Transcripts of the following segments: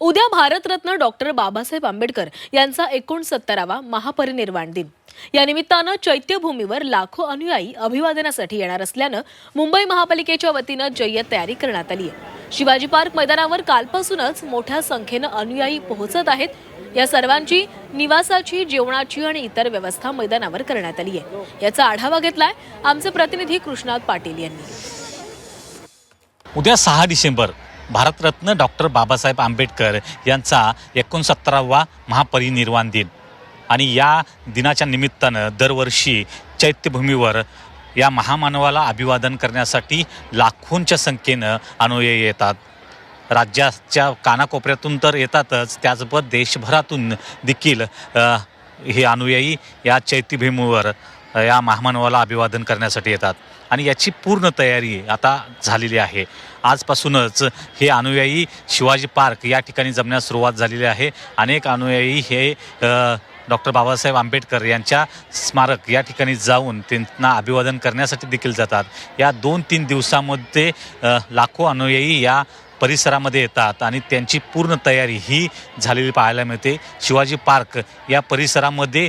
उद्या भारतरत्न डॉक्टर बाबासाहेब आंबेडकर यांचा एकोणसत्तरावा महापरिनिर्वाण दिन. या निमित्तानं चैत्यभूमीवर लाखो अनुयायी अभिवादनासाठी येणार असल्यानं मुंबई महापालिकेच्या वतीनं जय्यत तयारी करण्यात आली आहे शिवाजी पार्क मैदानावर कालपासूनच मोठ्या संख्येनं अनुयायी पोहोचत आहेत. या सर्वांची निवासाची जेवणाची आणि इतर व्यवस्था मैदानावर करण्यात आली आहे याचा आढावा घेतलाय आमचे प्रतिनिधी कृष्णात पाटील यांनी. उद्या सहा डिसेंबर भारतरत्न डॉक्टर बाबासाहेब आंबेडकर यांचा एकोणसत्तरावा महापरिनिर्वाण दिन. आणि या दिनाच्या निमित्तानं दरवर्षी चैत्यभूमीवर या महामानवाला अभिवादन करण्यासाठी लाखोंच्या संख्येनं अनुयायी येतात. राज्याच्या कानाकोपऱ्यातून तर येतातच त्याचबरोबर देशभरातून देखील हे अनुयायी या चैत्यभूमीवर या महामानवाला अभिवादन करण्यासाठी येतात. आणि याची पूर्ण तयारी आता झालेली आहे. आजपासूनच हे अनुयायी शिवाजी पार्क या ठिकाणी जमण्यास सुरुवात झालेली आहे. अनेक अनुयायी हे डॉक्टर बाबासाहेब आंबेडकर यांच्या स्मारक या ठिकाणी जाऊन त्यांना अभिवादन करण्यासाठी देखील जातात. या दोन तीन दिवसामध्ये लाखो अनुयायी या परिसरामध्ये येतात आणि त्यांची पूर्ण तयारी ही झालेली पाहायला मिळते. शिवाजी पार्क या परिसरामध्ये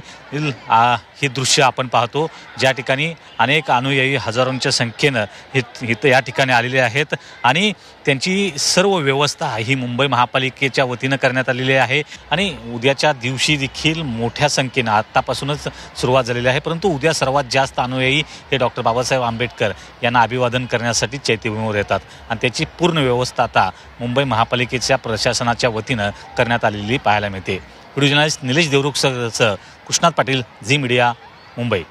हे दृश्य आपण पाहतो. ज्या ठिकाणी अनेक अनुयायी हजारोंच्या संख्येनं हे इथं या ठिकाणी आलेले आहेत आणि त्यांची सर्व व्यवस्था ही मुंबई महापालिकेच्या वतीनं करण्यात आलेली आहे आणि उद्याच्या दिवशी देखील मोठ्या संख्येनं आत्तापासूनच सुरुवात झालेली आहे. परंतु उद्या सर्वात जास्त अनुयायी हे डॉक्टर बाबासाहेब आंबेडकर यांना अभिवादन करण्यासाठी चैत्यभूमीवर येतात आणि त्याची पूर्ण व्यवस्था आता मुंबई महापालिकेच्या प्रशासनाच्या वतीनं करण्यात आलेली पाहायला मिळते. व्हिडिओ जर्नलिस्ट निलेश देवरुखसह कृष्णात पाटील झी मीडिया मुंबई.